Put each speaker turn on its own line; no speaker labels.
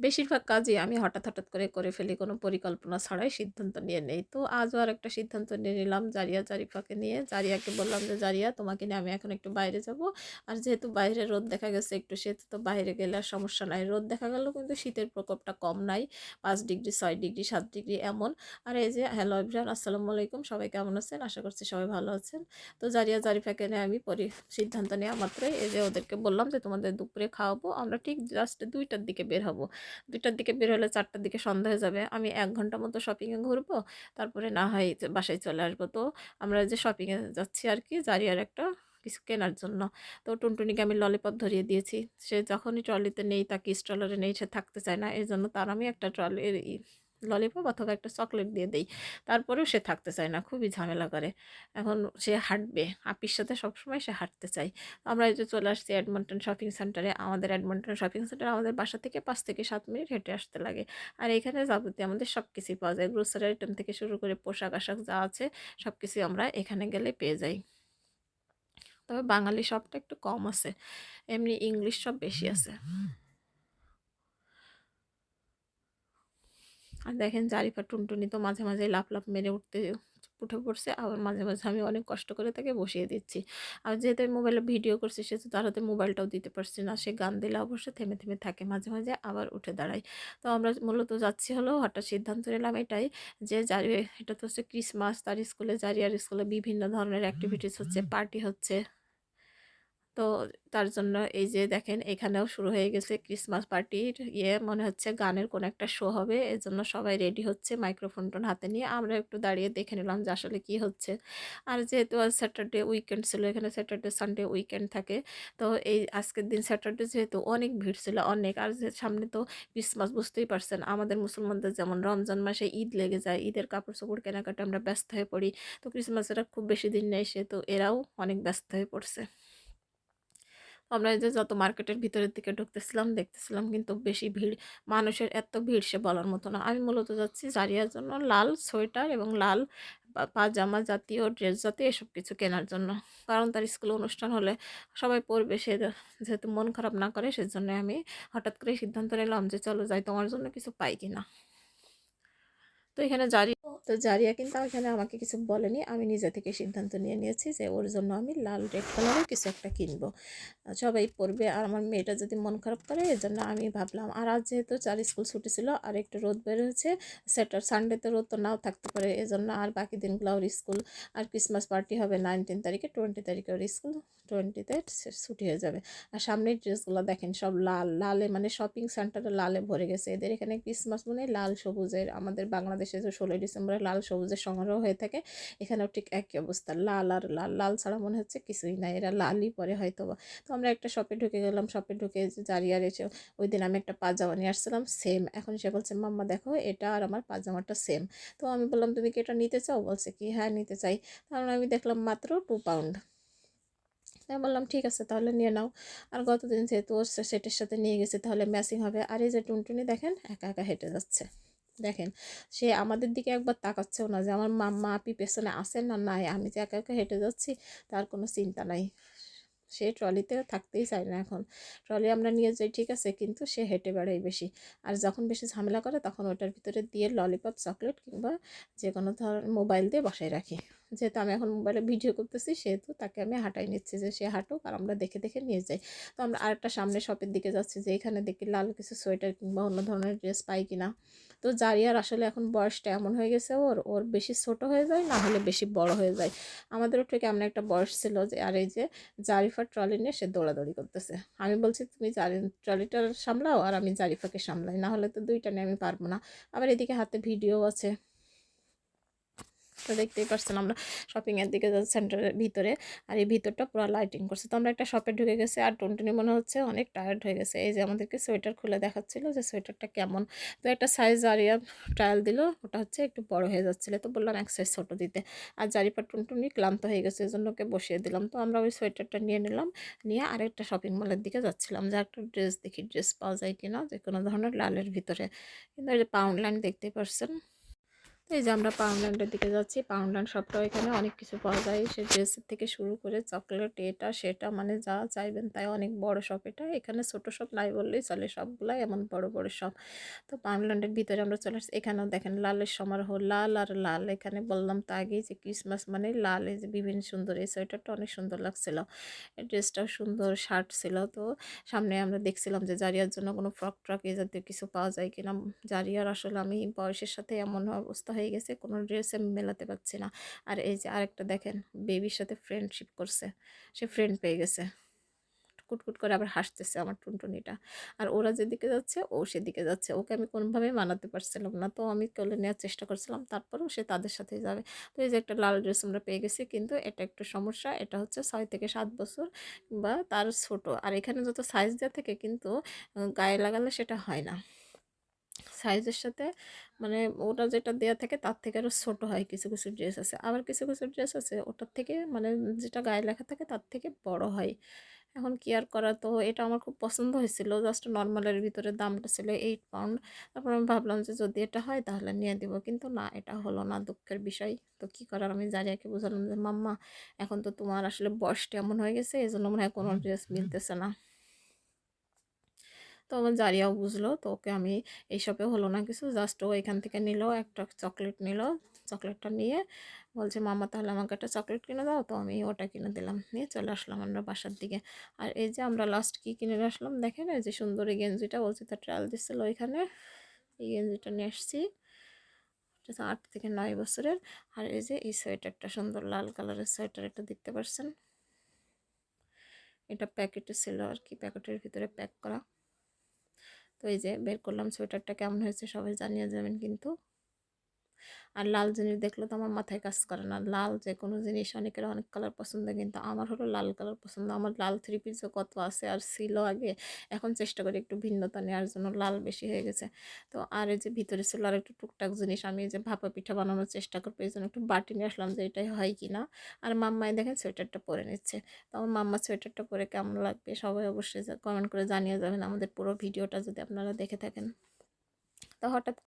বেশিরভাগ কাজই আমি হঠাৎ হঠাৎ করে করে ফেলি, কোনো পরিকল্পনা ছাড়াই সিদ্ধান্ত নিয়ে নেই। তো আজও আর একটা সিদ্ধান্ত নিয়ে নিলাম, জারিয়া জারিফাকে নিয়ে। জারিয়াকে বললাম যে, জারিয়া, তোমাকে নিয়ে আমি এখন একটু বাইরে যাব। আর যেহেতু বাইরে রোদ দেখা গেছে একটু শীত তো বাইরে গেলে আর সমস্যা নাই। রোদ দেখা গেল কিন্তু শীতের প্রকোপটা কম নাই, পাঁচ ডিগ্রি, ছয় ডিগ্রি, সাত ডিগ্রি এমন। আর এই যে, হ্যালো ইব্রান আসসালামু আলাইকুম, সবাই কেমন আছেন? আশা করছি সবাই ভালো আছেন। তো জারিয়া জারিফাকে নিয়ে আমি পরি, সিদ্ধান্ত নেওয়া মাত্রই এই যে, ওদেরকে বললাম যে, তোমাদের দুপুরে খাওয়াবো, আমরা ঠিক জাস্ট দুইটার দিকে বের হব। দুইটার দিকে বের হলে চারটার দিকে সন্ধ্যা হয়ে যাবে। আমি এক ঘণ্টা মতো শপিংয়ে ঘুরবো, তারপরে না হয় বাসায় চলে আসব। তো আমরা যে শপিংয়ে যাচ্ছি আর কি জারিয়ার একটা কিছু কেনার জন্য। তো টুনটুনিকে আমি ললিপপ ধরিয়ে দিয়েছি। সে যখনই ট্রলিতে নেই, তাকে স্ট্রলারে নেই, সে থাকতে চায় না। এই জন্য তার আমি একটা ট্রলি ললিপপ অথবা একটা চকলেট দিয়ে দেই। তারপরেও সে থাকতে চায় না, খুবই ঝামেলা করে। এখন সে হাঁটবে আপির সাথে সবসময় সে হাঁটতে চায়। আমরা যে চলে আসছি অ্যাডমন্টন শপিং সেন্টারে আমাদের অ্যাডমন্টন শপিং সেন্টার আমাদের বাসা থেকে পাঁচ থেকে সাত মিনিট হেঁটে আসতে লাগে। আর এখানে যাবতীয় আমাদের সব কিছুই পাওয়া যায়। গ্রোসারি আইটেম থেকে শুরু করে পোশাক আশাক যা আছে সব কিছুই আমরা এখানে গেলে পেয়ে যাই। তবে বাঙালি শপটা একটু কম আছে, এমনি ইংলিশ সব বেশি আছে। আর দেখেন জারিফা টুনটুনি তো মাঝে মাঝে লাফ লাফ মেরে উঠতে উঠে পড়ছে। আবার মাঝে মাঝে আমি অনেক কষ্ট করে তাকে বসিয়ে দিচ্ছি। আর যেহেতু আমি মোবাইলে ভিডিও করছি সে তো তার হাতে মোবাইলটাও দিতে পারছি না। সে গান দিলে অবশ্য থেমে থেমে থাকে মাঝে মাঝে আবার উঠে দাঁড়ায়। তো আমরা মূলত যাচ্ছি হলো হঠাৎ সিদ্ধান্ত নিলাম এটাই যে জারি এটা তো হচ্ছে ক্রিসমাস তার স্কুলে জারিয়ার স্কুলে বিভিন্ন ধরনের অ্যাক্টিভিটিস হচ্ছে পার্টি হচ্ছে। তো তার জন্য এই যে দেখেন, এখানেও শুরু হয়ে গেছে ক্রিসমাস পার্টির ইয়ে। মনে হচ্ছে গানের কোনো একটা শো হবে। এর জন্য সবাই রেডি হচ্ছে মাইক্রোফোন টোন হাতে নিয়ে। আমরা একটু দাঁড়িয়ে দেখে নিলাম যে আসলে কী হচ্ছে। আর যেহেতু আজ স্যাটারডে উইকেন্ড ছিল, এখানে স্যাটারডে সানডে উইকেন্ড থাকে, তো এই আজকের দিন স্যাটারডে যেহেতু অনেক ভিড় ছিল, অনেক। আর যে সামনে তো ক্রিসমাস বুঝতেই পারছেন, আমাদের মুসলমানদের যেমন রমজান মাসে ঈদ লেগে যায়, ঈদের কাপড় চোপড় কেনাকাটা আমরা ব্যস্ত হয়ে পড়ি। তো ক্রিসমাসের খুব বেশি দিন নেই সে তো এরাও অনেক ব্যস্ত হয়ে পড়ছে। আমরা যে যত মার্কেটের ভিতরের দিকে ঢুকতেছিলাম, দেখতেছিলাম কিন্তু বেশি ভিড়, মানুষের এত ভিড় সে বলার মতো না। আমি মূলত যাচ্ছি জারিয়ার জন্য লাল সোয়েটার এবং লাল পাজামা জাতীয় ড্রেস জাতীয় এসব কিছু কেনার জন্য। কারণ তার স্কুলে অনুষ্ঠান হলে সবাই পড়বে সে যেহেতু মন খারাপ না করে সেজন্য আমি হঠাৎ করে সিদ্ধান্ত নিলাম যে, চলো যাই, তোমার জন্য কিছু পাই কিনা? তো এখানে জারি তো জারিয়া কিন্তু এখানে আমাকে কিছু বলেনি। আমি নিজে থেকে সিদ্ধান্ত নিয়ে নিয়েছি যে ওর জন্য আমি লাল রেড কালারের কিছু একটা কিনবো। সবাই পরবে আর আমার মেয়েটা যদি মন খারাপ করে এর জন্য আমি ভাবলাম, আর আজ যেহেতু চার স্কুল ছুটি ছিল, আর একটু রোদ বের হয়েছে স্যাটার সানডেতে রোদ তো নাও থাকতে পারে, এজন্য আর বাকি দিনগুলো ওর স্কুল আর ক্রিসমাস পার্টি হবে নাইনটিন তারিখে টোয়েন্টি তারিখে ওর স্কুল টোয়েন্টিতে ছুটি হয়ে যাবে। আর সামনের ড্রেসগুলো দেখেন, সব লাল, লালে মানে শপিং সেন্টারে লালে ভরে গেছে। এদের এখানে ক্রিসমাস মানে লাল সবুজের, আমাদের বাংলাদেশে যে ষোলোই ডিসেম্বরে লাল সবুজের সমারোহ হয়ে থাকে। এখানেও ঠিক একই অবস্থা, লাল আর লাল। লাল ছাড়া মনে হচ্ছে কিছুই নাই, এরা লালই পরে হয়তো বা তো আমরা একটা শপে ঢুকে গেলাম শপে ঢুকে জারিয়ার এসে ওই দিন আমি একটা পাজামা নিয়ে আসছিলাম সেম এখন সে বলছে, মাম্মা, দেখো, এটা আর আমার পাজামাটা সেম তো আমি বললাম, তুমি কি এটা নিতে চাও? বলছে কি হ্যাঁ নিতে চাই। কারণ আমি দেখলাম মাত্র টু পাউন্ড তাই বললাম, ঠিক আছে, তাহলে নিয়ে নাও। আর গতদিন যেহেতু ওর সেটের সাথে নিয়ে গেছে, তাহলে ম্যাচিং হবে। আর এই যে টুনটুনি দেখেন, একা একা হেঁটে যাচ্ছে। দেখেন, সে আমাদের দিকে একবার তাকাচ্ছেও না যে আমার মাম্মা আপি পেছনে আসেন না? নাই, আমি যে একা একা হেঁটে যাচ্ছি, তার কোনো চিন্তা নাই। সে ট্রলিতে থাকতেই চায় না এখন। ট্রলি আমরা নিয়ে যাই, ঠিক আছে, কিন্তু সে হেঁটে বেড়াই বেশি। আর যখন বেশি ঝামেলা করে, তখন ওটার ভিতরে দিয়ে ললিপপ চকলেট কিংবা যে কোনো ধরনের মোবাইল দিয়ে বসাই রাখি। যেহেতু আমি এখন মোবাইলে ভিডিও করতেছি, সেহেতু তাকে আমি হাঁটাই নিচ্ছি যে সে হাঁটুক আর আমরা দেখে দেখে নিয়ে যাই। তো আমরা আরেকটা সামনে শপের দিকে যাচ্ছি যে এখানে দেখি লাল কিছু সোয়েটার কিংবা অন্য ধরনের ড্রেস পাই কিনা। তো জারিয়ার আসলে এখন বয়সটা এমন হয়ে গেছে ওর ওর বেশি ছোট হয়ে যায়, না হলে বেশি বড় হয়ে যায়। আমাদেরও ঠিক এমন একটা বয়স ছিল যে, আর এই যে জারিফার ট্রলি নিয়ে সে দৌড়াদৌড়ি করতেছে। আমি বলছি, তুমি জারি, ট্রলিটা সামলাও আর আমি জারিফাকে সামলাই, না হলে তো দুইটা নিয়ে আমি পারব না। আবার এদিকে হাতে ভিডিও আছে। তো দেখতেই পারছেন আমরা শপিংয়ের দিকে যাচ্ছি সেন্টারের ভিতরে। আর এই ভিতরটা পুরো লাইটিং করছে। তো আমরা একটা শপে ঢুকে গেছি আর টুনটুনি মনে হচ্ছে অনেক টায়ার্ড হয়ে গেছে। এই যে আমাদেরকে সোয়েটার খুলে দেখাচ্ছিল যে সোয়েটারটা কেমন। তো একটা সাইজ জারিয়া ট্রায়াল দিল, ওটা হচ্ছে একটু বড় হয়ে যাচ্ছিল। তো বললাম এক সাইজ ছোটো দিতে। আর জারিপা টুনটুনি ক্লান্ত হয়ে গেছে, এই জন্য ওকে বসিয়ে দিলাম। তো আমরা ওই সোয়েটারটা নিয়ে নিলাম, নিয়ে আরেকটা শপিং মলের দিকে যাচ্ছিলাম। যে একটা ড্রেস দেখি ড্রেস পাওয়া যায় কিনা যে কোনো ধরনের লালের ভিতরে। কিন্তু এই যে পাউন্ড লাইন দেখতেই পারছেন এই যে আমরা পাউন্ডল্যান্ডের দিকে যাচ্ছি পাউন্ডল্যান্ড শপটাও এখানে অনেক কিছু পাওয়া যায়। সে ড্রেসের থেকে শুরু করে চকলেট এটা, সেটা মানে যা চাইবেন তাই অনেক বড় শপ এটা। এখানে ছোট শপ নাই বললেই চলে সবগুলাই এমন বড় বড় শপ তো পাউন্ডল্যান্ডের ভিতরে আমরা চলে আসছি। এখানেও দেখেন লালের সমারোহ, লাল আর লাল। এখানে বললাম তো আগেই যে ক্রিসমাস মানে লাল, এই যে বিভিন্ন সুন্দর, এই সোয়েটারটা অনেক সুন্দর লাগছিল। ড্রেসটাও সুন্দর শার্ট ছিল। তো সামনে আমরা দেখছিলাম যে জারিয়ার জন্য কোনো ফ্রক ট্রক এই জাতীয় কিছু পাওয়া যায় কিনা। জারিয়ার আসলে আমি বয়সের সাথে এমন অবস্থা হয়ে গেছে, কোনো ড্রেস আমি মেলাতে পারছি না। আর এই যে আরেকটা দেখেন বেবির সাথে ফ্রেন্ডশিপ করছে, সে ফ্রেন্ড পেয়ে গেছে। কুটকুট করে আবার হাসতেছে আমার টুনটুনিটা। আর ওরা যেদিকে যাচ্ছে, ও সেদিকে যাচ্ছে। ওকে আমি কোনোভাবেই মানাতে পারছিলাম না। তো আমি কোলে নেওয়ার চেষ্টা করছিলাম, তারপরেও সে তাদের সাথে যাবে। তো এই যে একটা লাল ড্রেস আমরা পেয়ে গেছি, কিন্তু এটা একটু সমস্যা, এটা হচ্ছে ছয় থেকে সাত বছর বা তার ছোট। আর এখানে যত সাইজ দেওয়া থাকে, কিন্তু গায়ে লাগালে সেটা হয় না। সাইজের সাথে মানে ওটা যেটা দেওয়া থাকে তার থেকে আরও ছোটো হয় কিছু কিছু ড্রেস আছে। আবার কিছু কিছু ড্রেস আছে ওটার থেকে মানে যেটা গায়ে লেখা থাকে তার থেকে বড় হয়। এখন কি আর করা? তো এটা আমার খুব পছন্দ হয়েছিল। জাস্ট নর্মালের ভিতরে দামটা ছিল এইট পাউন্ড তারপর আমি ভাবলাম যে যদি এটা হয় তাহলে নিয়ে দিব। কিন্তু না এটা হলো না দুঃখের বিষয়। তো কি করার? আমি জারিয়াকে বুঝালাম যে মাম্মা এখন তো তোমার আসলে বয়সটা এমন হয়ে গেছে এই জন্য মনে হয় কোনো ড্রেস মিলতেছে না। আমার জারিয়াও বুঝলো। তো ওকে আমি এইসবে হলো না কিছু, জাস্ট ও এখান থেকে নিল, একটা চকলেট নিল, চকলেটটা নিয়ে বলছে, মামা, তাহলে আমাকে একটা চকলেট কিনে দাও। তো আমি ওটা কিনে দিলাম, নিয়ে চলে আসলাম আমরা বাসার দিকে। আর এই যে আমরা লাস্ট কি কিনে আসলাম দেখেন, এই যে সুন্দর এই গেঞ্জিটা, বলছে তার ট্রায়াল দিচ্ছিল ওইখানে। এই গেঞ্জিটা নিয়ে আসছি। আট থেকে নয় বছরের। আর এই যে এই সোয়েটারটা সুন্দর, লাল কালারের সোয়েটার এটা দেখতে পারছেন? এটা প্যাকেটে ছিল আর কি, প্যাকেটের ভিতরে প্যাক করা। তো এই যে বের করলাম সোয়েটারটা কেমন হয়েছে সবাই জানিয়ে যাবেন কিন্তু। আর লাল জিনিস দেখলে তো আমার মাথায় কাজ করে না। লাল যে কোনো জিনিস অনেকের অনেক কালার পছন্দ, কিন্তু আমার হলো লাল কালার পছন্দ। আমার লাল থ্রি পিসও কত আছে আর ছিল আগে। এখন চেষ্টা করি একটু ভিন্নতা নেওয়ার জন্য লাল বেশি হয়ে গেছে। তো আর এই যে ভিতরে ছিল আর একটু টুকটাক জিনিস, আমি যে ভাপা পিঠা বানানোর চেষ্টা করব, এই জন্য একটু বাটি নিয়ে আসলাম যে এটাই হয় কি না আর মাম্মাই দেখেন সোয়েটারটা পরে নিচ্ছে। তো আমার মাম্মা সোয়েটারটা পরে কেমন লাগবে সবাই অবশ্যই কমেন্ট করে জানিয়ে যাবেন আমাদের পুরো ভিডিওটা যদি আপনারা দেখে থাকেন। তো হঠাৎ